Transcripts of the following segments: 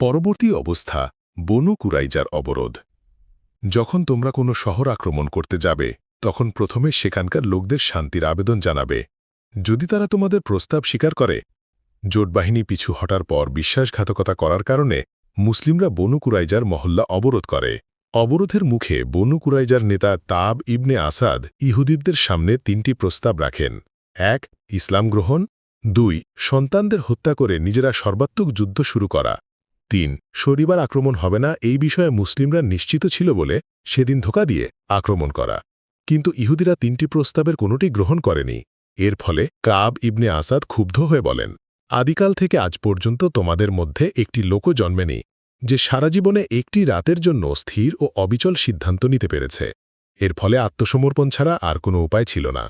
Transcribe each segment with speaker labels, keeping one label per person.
Speaker 1: পরবর্তী অবস্থা, বনু কুরাইজার অবরোধ। যখন তোমরা কোনো শহর আক্রমণ করতে যাবে, তখন প্রথমে সেখানকার লোকদের শান্তির আবেদন জানাবে। যদি তারা তোমাদের প্রস্তাব স্বীকার করে, জোটবাহিনী পিছু হটার পর বিশ্বাসঘাতকতা করার কারণে মুসলিমরা বনু কুরাইজার মহল্লা অবরোধ করে। অবরোধের মুখে বনু কুরাইজার নেতা তাব ইবনে আসাদ ইহুদিদের সামনে তিনটি প্রস্তাব রাখেন। এক, ইসলাম গ্রহণ। দুই, সন্তানদের হত্যা করে নিজেরা সর্বাত্মক যুদ্ধ শুরু করা। তিন, শনিবার আক্রমণ হবে না, এই বিষয়ে মুসলিমরা নিশ্চিত ছিল বলে সেদিন ধোকা দিয়ে আক্রমণ করা। কিন্তু ইহুদিরা তিনটি প্রস্তাবের কোনোটি গ্রহণ করেনি। এর ফলে কাব ইবনে আসাদ ক্ষুব্ধ হয়ে বলেন, আদিকাল থেকে আজ পর্যন্ত তোমাদের মধ্যে একটি লোকও জন্মেনি যে সারা জীবনে একটি রাতের জন্য স্থির ও অবিচল সিদ্ধান্ত নিতে পেরেছে। এর ফলে আত্মসমর্পণ ছাড়া আর কোনো উপায় ছিল না।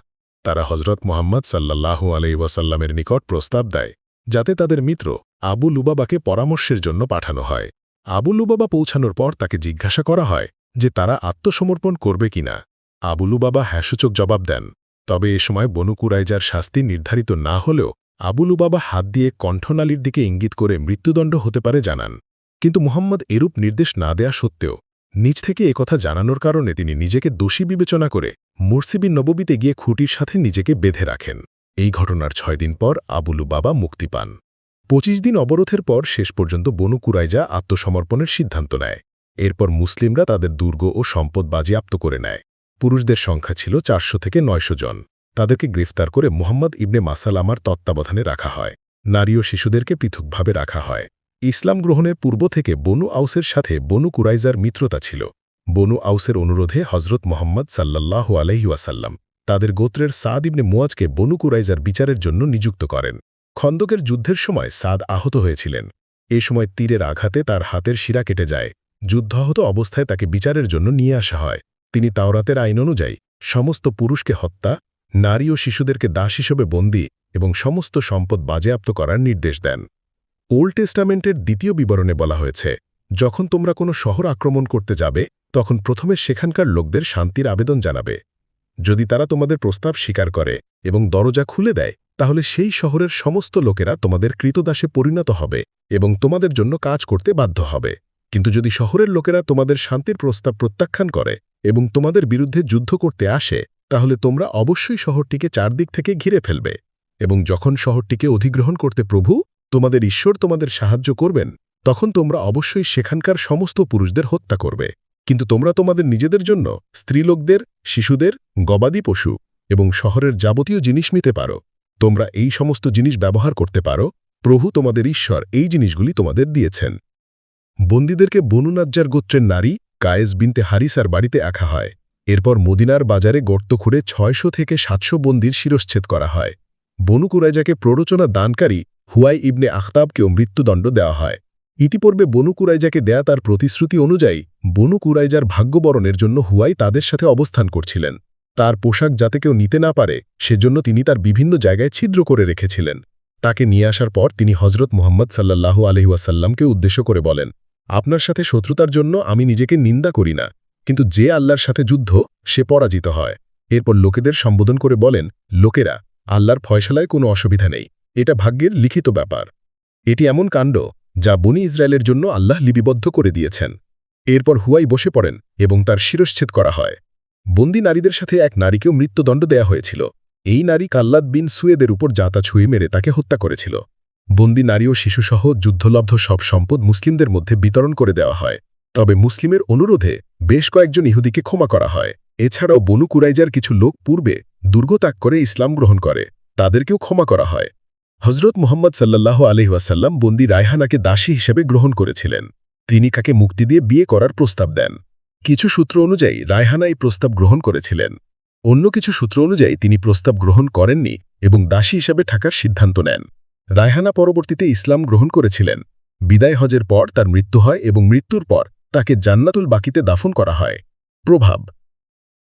Speaker 1: তারা হজরত মোহাম্মদ সাল্লাল্লাহু আলহিবাসাল্লামের নিকট প্রস্তাব দেয়, যাতে তাদের মিত্র আবু লুবাবাকে পরামর্শের জন্য পাঠানো হয়। আবু লুবাবা পৌঁছানোর পর তাকে জিজ্ঞাসা করা হয় যে তারা আত্মসমর্পণ করবে কিনা আবু লুবাবা হ্যাসূচক জবাব দেন, তবে এ সময় বনু কুরাইজার শাস্তি নির্ধারিত না হলেও আবুলু বাবা হাত দিয়ে কণ্ঠনালীর দিকে ইঙ্গিত করে মৃত্যুদণ্ড হতে পারে জানান। কিন্তু মুহাম্মদ এরূপ নির্দেশ না দেয়া সত্ত্বেও নিজ থেকে একথা জানানোর কারণে তিনি নিজেকে দোষী বিবেচনা করে মুর্সিবিন নববীতে গিয়ে খুঁটির সাথে নিজেকে বেঁধে রাখেন। এই ঘটনার ছয় দিন পর আবুলু বাবা মুক্তি পান। পঁচিশ দিন অবরোধের পর শেষ পর্যন্ত বনু কুরাইজা আত্মসমর্পণের সিদ্ধান্ত নেয়। এরপর মুসলিমরা তাদের দুর্গ ও সম্পদ বাজেয়াপ্ত করে নেয়। পুরুষদের সংখ্যা ছিল চারশো থেকে নয়শো জন। তাদেরকে গ্রেফতার করে মোহাম্মদ ইবনে মাসালামার তত্ত্বাবধানে রাখা হয়। নারী ও শিশুদেরকে পৃথকভাবে রাখা হয়। ইসলাম গ্রহণের পূর্ব থেকে বনু আউসের সাথে বনু কুরাইজার মিত্রতা ছিল। বনু আউসের অনুরোধে হজরত মোহাম্মদ সাল্লাহ আলহিউসাল্লাম তাদের গোত্রের সাদ ইবনে মুয়াজকে বনু কুরাইজার বিচারের জন্য নিযুক্ত করেন। খন্দকের যুদ্ধের সময় সাদ আহত হয়েছিলেন। এ সময় তীরের আঘাতে তার হাতের শিরা কেটে যায়। যুদ্ধাহত অবস্থায় তাকে বিচারের জন্য নিয়ে আসা হয়। তিনি তাওরাতের আইন অনুযায়ী সমস্ত পুরুষকে হত্যা, নারী ও শিশুদেরকে দাস হিসেবে বন্দী এবং সমস্ত সম্পদ বাজেয়াপ্ত করার নির্দেশ দেন। ওল্ড টেস্টামেন্টের দ্বিতীয় বিবরণে বলা হয়েছে, যখন তোমরা কোনো শহর আক্রমণ করতে যাবে, তখন প্রথমে সেখানকার লোকদের শান্তির আবেদন জানাবে। যদি তারা তোমাদের প্রস্তাব স্বীকার করে এবং দরজা খুলে দেয় তাহলে সেই শহরের সমস্ত লোকেরা তোমাদের কৃতদাসে পরিণত হবে এবং তোমাদের জন্য কাজ করতে বাধ্য হবে। কিন্তু যদি শহরের লোকেরা তোমাদের শান্তির প্রস্তাব প্রত্যাখ্যান করে এবং তোমাদের বিরুদ্ধে যুদ্ধ করতে আসে, তাহলে তোমরা অবশ্যই শহরটিকে চারদিক থেকে ঘিরে ফেলবে এবং যখন শহরটিকে অধিগ্রহণ করতে প্রভু, তোমাদের ঈশ্বর তোমাদের সাহায্য করবেন, তখন তোমরা অবশ্যই সেখানকার সমস্ত পুরুষদের হত্যা করবে। কিন্তু তোমরা তোমাদের নিজেদের জন্য স্ত্রীলোকদের, শিশুদের, গবাদি পশু এবং শহরের যাবতীয় জিনিস নিতে পারো। তোমরা এই সমস্ত জিনিস ব্যবহার করতে পারো, প্রভু তোমাদের ঈশ্বর এই জিনিসগুলি তোমাদের দিয়েছেন। বন্দীদেরকে বনুনাজ্জার গোত্রের নারী কায়েস বিনতে হারিসার বাড়িতে আঁকা হয়। এরপর মদিনার বাজারে গর্ত খুঁড়ে ছয়শো থেকে সাতশো বন্দির শিরশ্ছেদ করা হয়। বনু কুরাইজাকে প্ররোচনা দানকারী হুয়াই ইবনে আখতাবকেও মৃত্যুদণ্ড দেওয়া হয়। ইতিপূর্বে বনু কুরাইজাকে দেয়া তার প্রতিশ্রুতি অনুযায়ী বনু কুরাইজার ভাগ্যবরণের জন্য হুয়াই তাদের সাথে অবস্থান করছিলেন। তার পোশাক যাতে কেউ নিতে না পারে, সেজন্য তিনি তার বিভিন্ন জায়গায় ছিদ্র করে রেখেছিলেন। তাকে নিয়ে আসার পর তিনি হজরত মোহাম্মদ সাল্লাহু আলহিউসাল্লামকে উদ্দেশ্য করে বলেন, আপনার সাথে শত্রুতার জন্য আমি নিজেকে নিন্দা করি না, কিন্তু যে আল্লাহর সাথে যুদ্ধ, সে পরাজিত হয়। এরপর লোকেদের সম্বোধন করে বলেন, লোকেরা, আল্লাহর ফয়সালায় কোনো অসুবিধা নেই, এটা ভাগ্যের লিখিত ব্যাপার। এটি এমন কাণ্ড, যা বনি ইসরায়েলের জন্য আল্লাহ লিপিবদ্ধ করে দিয়েছেন। এরপর হুয়াই বসে পড়েন এবং তার শিরশ্ছেদ করা হয়। বন্দি নারীদের সাথে এক নারীকেও মৃত্যুদণ্ড দেয়া হয়েছিল। এই নারী কাল্লাদ বিন সুয়েদের উপর জাতা ছুঁয়ে মেরে তাকে হত্যা করেছিল। বন্দি নারী ও শিশুসহ যুদ্ধলব্ধ সব সম্পদ মুসলিমদের মধ্যে বিতরণ করে দেওয়া হয়। তবে মুসলিমের অনুরোধে বেশ কয়েকজন ইহুদিকে ক্ষমা করা হয়। এছাড়াও বনু কুরাইজার কিছু লোক পূর্বে দুর্গত্যাগ করে ইসলাম গ্রহণ করে, তাদেরকেও ক্ষমা করা হয়। হজরত মোহাম্মদ সাল্লাহ আলহিহাসাল্লাম বন্দি রায়হানাকে দাসী হিসেবে গ্রহণ করেছিলেন। তিনি কাকে মুক্তি দিয়ে বিয়ে করার প্রস্তাব দেন। কিছু সূত্র অনুযায়ী, রায়হানা এই প্রস্তাব গ্রহণ করেছিলেন। অন্য কিছু সূত্র অনুযায়ী, তিনি প্রস্তাব গ্রহণ করেননি এবং দাসী হিসাবে থাকার সিদ্ধান্ত নেন। রায়হানা পরবর্তীতে ইসলাম গ্রহণ করেছিলেন। বিদায় হজের পর তার মৃত্যু হয় এবং মৃত্যুর পর তাকে জান্নাতুল বাকিতে দাফন করা হয়। প্রভাব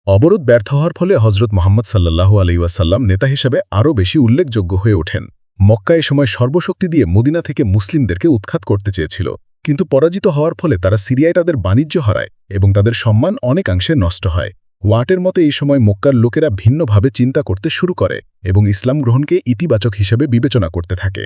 Speaker 1: অবরোধ ব্যর্থ হওয়ার ফলে হজরত মোহাম্মদ সাল্লাহু আলাইসাল্লাম নেতা হিসেবে আরও বেশি উল্লেখযোগ্য হয়ে ওঠেন। মক্কা এ সময় সর্বশক্তি দিয়ে মদিনা থেকে মুসলিমদেরকে উৎখাত করতে চেয়েছিল। কিন্তু পরাজিত হওয়ার ফলে তারা সিরিয়ায় তাদের বাণিজ্য হারায় এবং তাদের সম্মান অনেকাংশে নষ্ট হয়। ওয়াটের মতে এই সময় মক্কার লোকেরা ভিন্নভাবে চিন্তা করতে শুরু করে এবং ইসলাম গ্রহণকে ইতিবাচক হিসেবে বিবেচনা করতে থাকে।